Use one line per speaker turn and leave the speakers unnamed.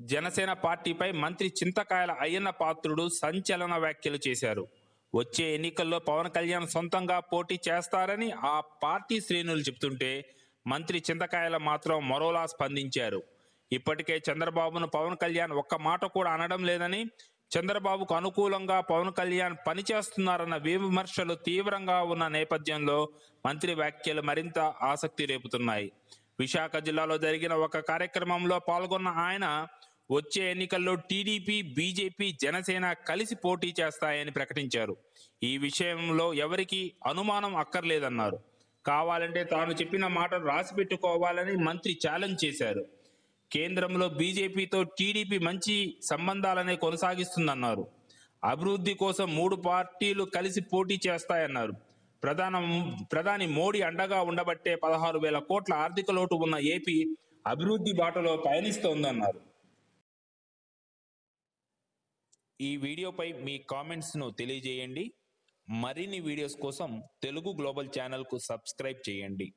జనసేన పార్టీపై మంత్రి చింతకాయల అయ్యన్న పాత్రుడు సంచలన వ్యాఖ్యలు చేశారు. వచ్చే ఎన్నికల్లో పవన్ కళ్యాణ్ సొంతంగా పోటీ చేస్తారని ఆ పార్టీ శ్రేణులు చెబుతుంటే మంత్రి చింతకాయల మాత్రం మరోలా స్పందించారు. ఇప్పటికే చంద్రబాబును పవన్ కళ్యాణ్ ఒక్క మాట కూడా అనడం లేదని చంద్రబాబుకు అనుకూలంగా పవన్ కళ్యాణ్ పనిచేస్తున్నారన్న విమర్శలు తీవ్రంగా ఉన్న నేపథ్యంలో మంత్రి వ్యాఖ్యలు మరింత ఆసక్తి రేపుతున్నాయి. విశాఖ జిల్లాలో జరిగిన ఒక కార్యక్రమంలో పాల్గొన్న ఆయన వచ్చే ఎన్నికల్లో టీడీపీ బీజేపీ జనసేన కలిసి పోటీ చేస్తాయని ప్రకటించారు. ఈ విషయంలో ఎవరికి అనుమానం అక్కర్లేదన్నారు. కావాలంటే తాను చెప్పిన మాట రాసి పెట్టుకోవాలని మంత్రి ఛాలెంజ్ చేశారు. కేంద్రంలో బీజేపీతో టీడీపీ మంచి సంబంధాలనే కొనసాగిస్తుందన్నారు. అభివృద్ధి కోసం మూడు పార్టీలు కలిసి పోటీ చేస్తాయన్నారు. ప్రధాన ప్రధాని మోడీ అండగా ఉండబట్టే పదహారు వేల కోట్ల ఆర్థిక లోటు ఉన్న ఏపీ అభివృద్ధి బాటలో పయనిస్తోందన్నారు. ఈ వీడియోపై మీ కామెంట్స్ను తెలియజేయండి. మరిన్ని వీడియోస్ కోసం తెలుగు గ్లోబల్ ఛానల్కు సబ్స్క్రైబ్ చేయండి.